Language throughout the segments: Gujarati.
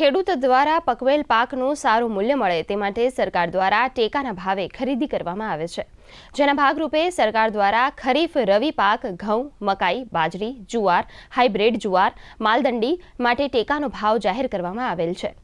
ખેડૂત દ્વારા પકવેલ પાકનું સારું મૂલ્ય મળે તે માટે સરકાર દ્વારા ટેકાના ભાવે ખરીદી કરવામાં આવે છે. જેના ભાગરૂપે સરકાર દ્વારા ખરીફ રવિ પાક, ઘઉં, મકાઈ, બાજરી, જુવાર, હાઇબ્રિડ જુવાર, માલદંડી માટે ટેકાનો ભાવ જાહેર કરવામાં આવેલ છે.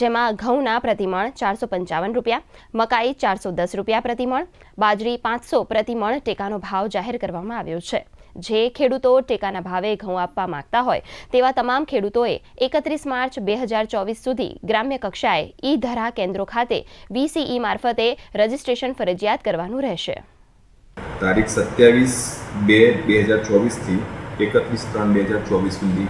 જેમાં ઘઉંના પ્રતિમણ ચારસો પંચાવન રૂપિયા, મકાઈ ચારસો દસ રૂપિયા પ્રતિમણ, બાજરી પાંચસો પ્રતિમણ ટેકાનો ભાવ જાહેર કરવામાં આવ્યો છે. જે ખેડૂતો ટેકાના ભાવે ઘઉં આપવા માંગતા હોય, તેવા તમામ ખેડૂતોએ એકત્રીસ માર્ચ બે હજાર ચોવીસ સુધી ગ્રામ્ય કક્ષાએ ઈ ધરા કેન્દ્રો ખાતે વીસીઈ મારફતે રજીસ્ટ્રેશન ફરજિયાત કરવાનું રહેશે. તારીખ સત્યાવીસ બે બે હજાર ચોવીસથી એકત્રીસ ત્રણ બે હજાર ચોવીસ સુધી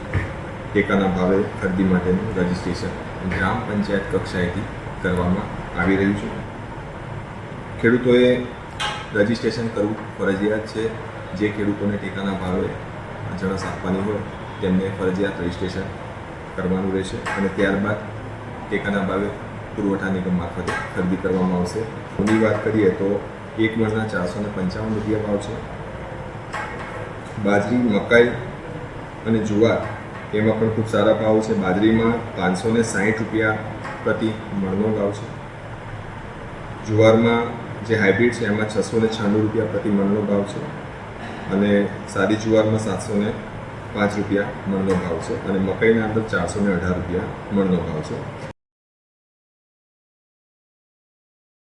ટેકાના ભાવે ખરીદી માટેનું રજિસ્ટ્રેશન ગ્રામ પંચાયત કક્ષાએથી કરવામાં આવી રહ્યું છે. ખેડૂતોએ રજિસ્ટ્રેશન કરવું ફરજિયાત છે. જે ખેડૂતોને ટેકાના ભાવે જણસ આપવાની હોય, તેમને ફરજિયાત રજિસ્ટ્રેશન કરવાનું રહેશે અને ત્યારબાદ ટેકાના ભાવે પુરવઠા નિગમ મારફતે ખરીદી કરવામાં આવશે. ઊંડી વાત કરીએ તો એક મણના ચારસો ને પંચાવન રૂપિયા ભાવ છે. બાજરી, મકાઈ અને જુવાર એમાં પણ ખૂબ સારા ભાવ છે. બાજરીમાં પાંચસો ને સાહીઠ રૂપિયા પ્રતિ મણનો ભાવ છે. જુવારમાં જે હાઇબ્રિડ છે, એમાં છસો ને છાણું રૂપિયા પ્રતિ મણનો ભાવ છે. અને સાદી જુવારમાં સાતસો ને પાંચ રૂપિયા મણનો ભાવ છે અને મકાઈના અંદર ચારસો ને અઢાર રૂપિયા મણનો ભાવ છે.